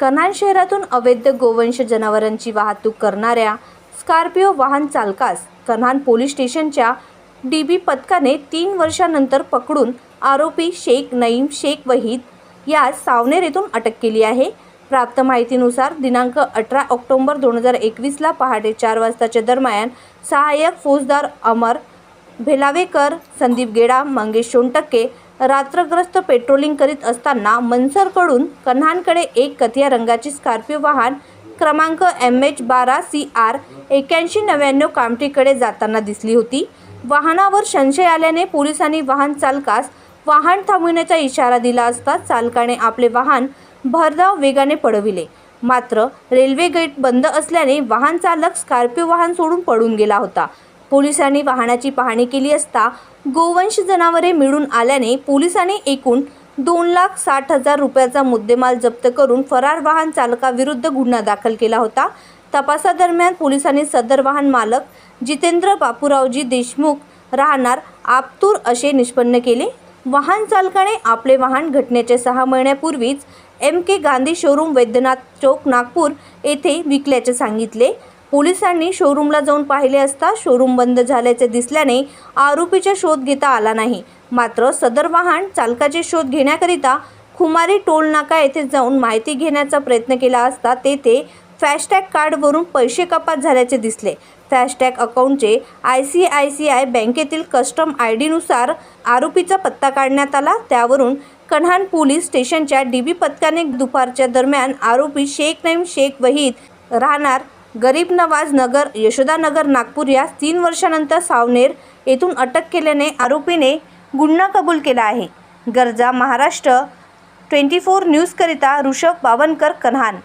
कन्हान शहरातून अवैध गोवंश जनावरांची वाहतूक करणाऱ्या स्कॉर्पिओ वाहन चालकास कन्हान पोलीस स्टेशनच्या डी बी पथकाने तीन वर्षानंतर पकडून आरोपी शेख नईम शेख वहीद यास सावनेर येथून अटक केली आहे. प्राप्त माहितीनुसार दिनांक अठरा ऑक्टोबर दोन हजार एकवीसला पहाटे चार वाजताच्या दरम्यान सहाय्यक फौजदार अमर भेलावेकर संदीप गेडा मंगेश सोनटक्के रात्रग्रस्त पेट्रोलिंग करीत असताना मनसरकडून कन्हानकडे एक कथिया रंगाची स्कॉर्पिओ वाहन क्रमांक एम एच बारा सी आर एक्याऐंशी नव्याण्णव कामठीकडे जाताना दिसली होती. वाहनावर संशय आल्याने पोलिसांनी वाहन चालकास वाहन थांबविण्याचा इशारा दिला असता चालकाने आपले वाहन भरधाव वेगाने पळविले मात्र रेल्वे गेट बंद असल्याने वाहन चालक स्कॉर्पिओ वाहन सोडून पळून गेला होता. पोलिसांनी वाहनाची पाहणी केली असता गोवंश जनावरे मिळून आल्याने पोलिसांनी एकूण दोन लाख साठ हजार रुपयाचा मुद्देमाल जप्त करून फरार वाहन चालकाविरुद्ध गुन्हा दाखल केला होता. तपासादरम्यान पोलिसांनी सदर वाहन मालक जितेंद्र बापूरावजी देशमुख राहणार आपतूर असे निष्पन्न केले. वाहन चालकाने आपले वाहन घटनेच्या सहा महिन्यापूर्वीच M K Gandhi showroom Vaidyanath Chowk Nagpur येथे विकल्याचे सांगितले. पोलिसांनी शोरूमला जाऊन पाहिले असता शोरूम बंद झाल्याचे दिसल्याने आरोपीचा शोध घेता आला नाही. मात्र सदर वाहन चालकाचे शोध घेण्याकरिता खुमारी टोल नाका येथे जाऊन माहिती घेण्याचा प्रयत्न केला असता तेथे फॅशटॅग कार्डवरून पैसे कपात झाल्याचे दिसले. फॅशटॅग अकाउंटचे I C I C I बँकेतील कस्टम आय डीनुसार आरोपीचा पत्ता काढण्यात आला. त्यावरून कन्हान पोलीस स्टेशनच्या डी बी पथकाने दुपारच्या दरम्यान आरोपी शेख नईम शेख वहीद राहणार गरीब नवाज नगर यशोदानगर नागपूर या तीन वर्षानंतर सावनेर येथून अटक केल्याने आरोपीने गुन्हा कबूल केला आहे. गरजा महाराष्ट्र ट्वेंटी फोर न्यूजकरिता ऋषभ बावनकर कन्हान